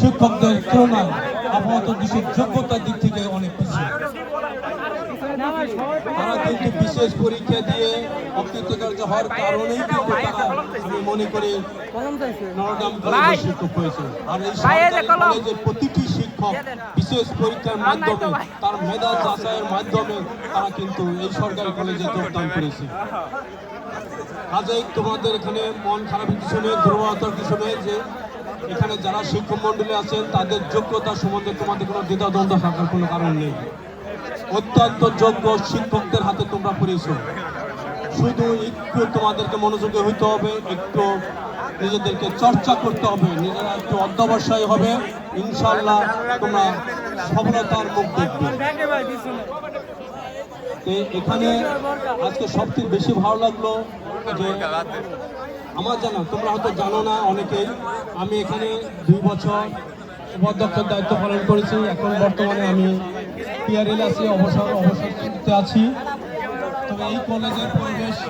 শিক্ষকদের তুলনায় আপাতত দেশের যোগ্যতার দিক থেকে অনেক পিছিয়ে। তারা কিন্তু বিশেষ পরীক্ষা দিয়ে অকৃতকার্য হওয়ার কারণেই কিন্তু তারা আমি মনে করি নরডাম কলেজের শিক্ষক হয়েছে। আর এই কলেজের প্রতিটি শিক্ষক বিশেষ পরীক্ষার মাধ্যমে তার মেধা যাচাইয়ের মাধ্যমে তারা কিন্তু এই সরকারি কলেজে যোগদান করেছে। কাজেই তোমাদের এখানে মন খারাপের কিছু নেই দুর্বলতার কিছু নেই এখানে যারা শিক্ষক মন্ডলী আছেন, তাদের যোগ্যতা সম্বন্ধে তোমাদের কোনো দ্বিধাদ্বন্দ্ব থাকার কোনো কারণ নেই। অত্যন্ত যোগ্য শিক্ষকদের হাতে তোমরা পড়েছো। শুধু একটু তোমাদেরকে মনোযোগী হইতে হবে, একটু নিজেদেরকে চর্চা করতে হবে, নিজেরা একটু অধ্যবসায় হবে। ইনশাল্লাহ তোমরা সফলতার মুখ দেখবে। এখানে আজকে সবথেকে বেশি ভালো লাগল যে আমার জানা, তোমরা হয়তো জানো না অনেকেই, আমি এখানে দুই বছর উপাধ্যক্ষের দায়িত্ব পালন করেছি। এখন বর্তমানে আমি পিআরএল আছি অবসর অবসর আছি। তবে এই কলেজের পরিবেশ